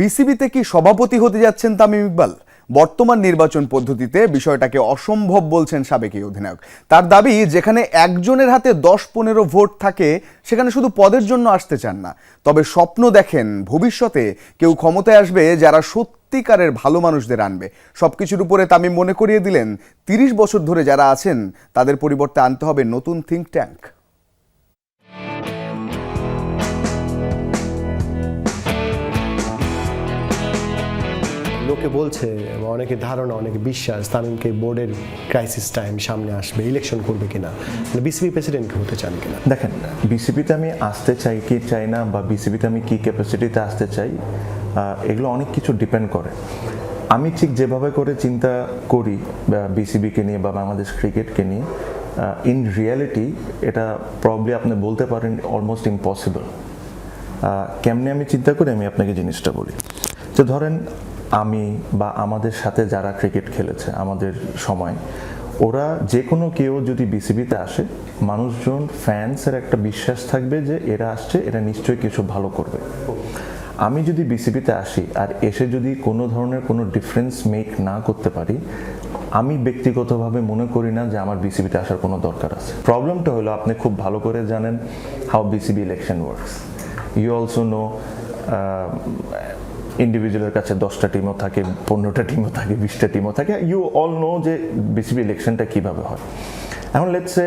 বিসিবিতে কি সভাপতি হতে যাচ্ছেন তামিম ইকবাল? বর্তমান নির্বাচন পদ্ধতিতে বিষয়টাকে অসম্ভব বলছেন সাবেক এই অধিনায়ক। তার দাবি, যেখানে একজনের হাতে দশ পনেরো ভোট থাকে, সেখানে শুধু পদের জন্য আসতে চান না। তবে স্বপ্ন দেখেন, ভবিষ্যতে কেউ ক্ষমতায় আসবে যারা সত্যিকারের ভালো মানুষদের আনবে। সব কিছুর উপরে তামিম মনে করিয়ে দিলেন, তিরিশ বছর ধরে যারা আছেন, তাদের পরিবর্তে আনতে হবে নতুন থিঙ্ক ট্যাঙ্ক লোকে বলছে অনেকে ধারণা, অনেকে বিশ্বাস তামিমকে বোর্ডের ক্রাইসিস টাইম সামনে আসবে ইলেকশন করবে কিনা? বিসিবি প্রেসিডেন্ট হতে চান কিনা? দেখেন বিসিবিতে আমি আসতে চাই কি চাই না, বা বিসিবিতে আমি কি ক্যাপাসিটিতে আসতে চাই এগুলো অনেক কিছু ডিপেন্ড করে। আমি ঠিক যেভাবে করে চিন্তা করি বিসিবিকে নিয়ে, বা বাংলাদেশ ক্রিকেটকে নিয়ে ইন রিয়ালিটি এটা প্রবলি আপনি বলতে পারেন অলমোস্ট ইম্পসিবল কেমনে আমি চিন্তা করি, আমি আপনাকে জিনিসটা বলি। তো ধরেন আমি বা আমাদের সাথে যারা ক্রিকেট খেলেছে আমাদের সময়, ওরা যে কোনো কেউ যদি বিসিবিতে আসে, মানুষজন ফ্যান্সের একটা বিশ্বাস থাকবে যে এরা আসছে, এরা নিশ্চয়ই কিছু ভালো করবে। আমি যদি বিসিবিতে আসি আর এসে যদি কোনো ধরনের কোনো ডিফারেন্স মেক না করতে পারি, আমি ব্যক্তিগতভাবে মনে করি না যে আমার বিসিবিতে আসার কোনো দরকার আছে। প্রবলেমটা হলো, আপনি খুব ভালো করে জানেন how BCB election works you also know ইন্ডিভিজুয়ালের কাছে দশটা টিমও থাকে, পনেরোটা টিমও থাকে, বিশটা টিমও থাকে। ইউ অল নো যে বিসিবি ইলেকশনটা কীভাবে হয়। এখন let's say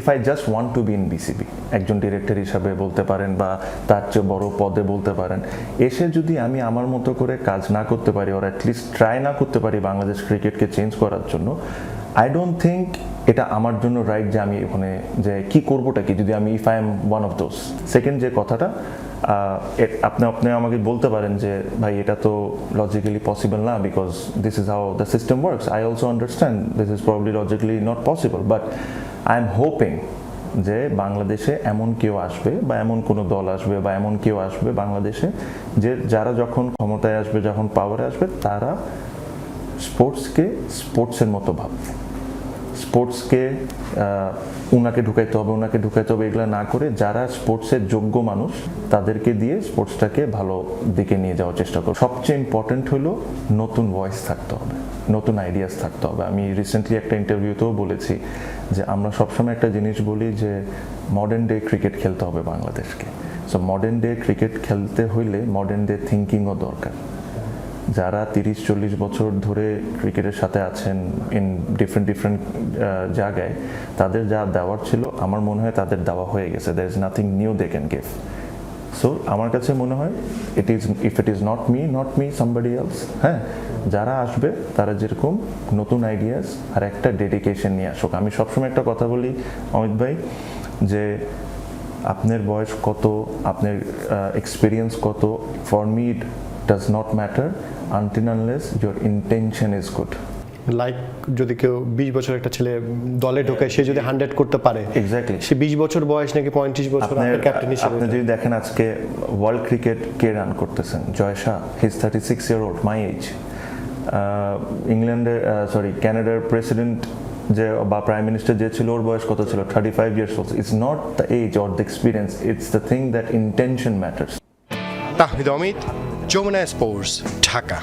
if I just want to be in BCB একজন ডিরেক্টর হিসাবে বলতে পারেন বা তার চেয়ে বড় পদে বলতে পারেন, এসে যদি আমি আমার মতো করে কাজ না করতে পারি ওর অ্যাটলিস্ট ট্রাই না করতে পারি বাংলাদেশ ক্রিকেটকে চেঞ্জ করার জন্য আই ডোন্ট থিঙ্ক এটা আমার জন্য রাইট যে আমি ওখানে যে কি করবোটা কি, যদি আমি if I am one of those second যে কথাটা আপনি আপনি আমাকে বলতে পারেন যে, ভাই, এটা তো লজিক্যালি পসিবল না because this is how the system works I also understand this is probably logically not possible but I am hoping যে বাংলাদেশে এমন কেউ আসবে, বা এমন কোনো দল আসবে, বা এমন কেউ আসবে বাংলাদেশে যে, যারা যখন ক্ষমতায় আসবে, যখন পাওয়ারে আসবে, তারা স্পোর্টসকে স্পোর্টসের মতো ভাববে। স্পোর্টসকে উনাকে ঢুকাইতে হবে ওনাকে ঢুকাইতে হবে এগুলো না করে যারা স্পোর্টসের যোগ্য মানুষ, তাদেরকে দিয়ে স্পোর্টসটাকে ভালো দিকে নিয়ে যাওয়ার চেষ্টা করো সবচেয়ে ইম্পর্টেন্ট হলো নতুন ভয়েস থাকতে হবে, নতুন আইডিয়াস থাকতে হবে। আমি রিসেন্টলি একটা ইন্টারভিউতেও বলেছি যে আমরা সবসময় একটা জিনিস বলি যে মডার্ন ডে ক্রিকেট খেলতে হবে বাংলাদেশকে। সো মডার্ন ডে ক্রিকেট খেলতে হইলে মডার্ন ডে থিঙ্কিংও দরকার। যারা তিরিশ, চল্লিশ বছর ধরে ক্রিকেটের সাথে আছেন ইন ডিফারেন্ট ডিফারেন্ট জায়গায়, তাদের যা দেওয়ার ছিল, আমার মনে হয় তাদের দেওয়া হয়ে গেছে। There is nothing new they can give so আমার কাছে মনে হয় it is if it is not me not me somebody else হ্যাঁ যারা আসবে, তারা যেরকম নতুন আইডিয়াস আর একটা ডেডিকেশন নিয়ে আসুক। আমি সবসময় একটা কথা বলি, অমিত ভাই, যে আপনার বয়স কত, আপনার এক্সপিরিয়েন্স কত for me does not matter until unless your intention is good like যদি কেউ বিশ বছর একটা ছেলে দলে ঢোকে সে যদি হান্ড্রেড করতে পারে এক্স্যাক্টলি সে বিশ বছর বয়স নাকি পঁয়ত্রিশ বছর ক্যাপ্টেন হিসেবে আপনি যদি দেখেন আজকে ওয়ার্ল্ড ক্রিকেট কে রান করতেছেন Jay Shah his thirty six year old my age ইংল্যান্ডের সরি কানাডার প্রেসিডেন্ট যে বা প্রাইম মিনিস্টার যে ছিল ওর বয়স কত ছিল? Thirty five years old it's not the age or the experience it's the thing that intention matters Tahmid Amit Jamuna sports Dhaka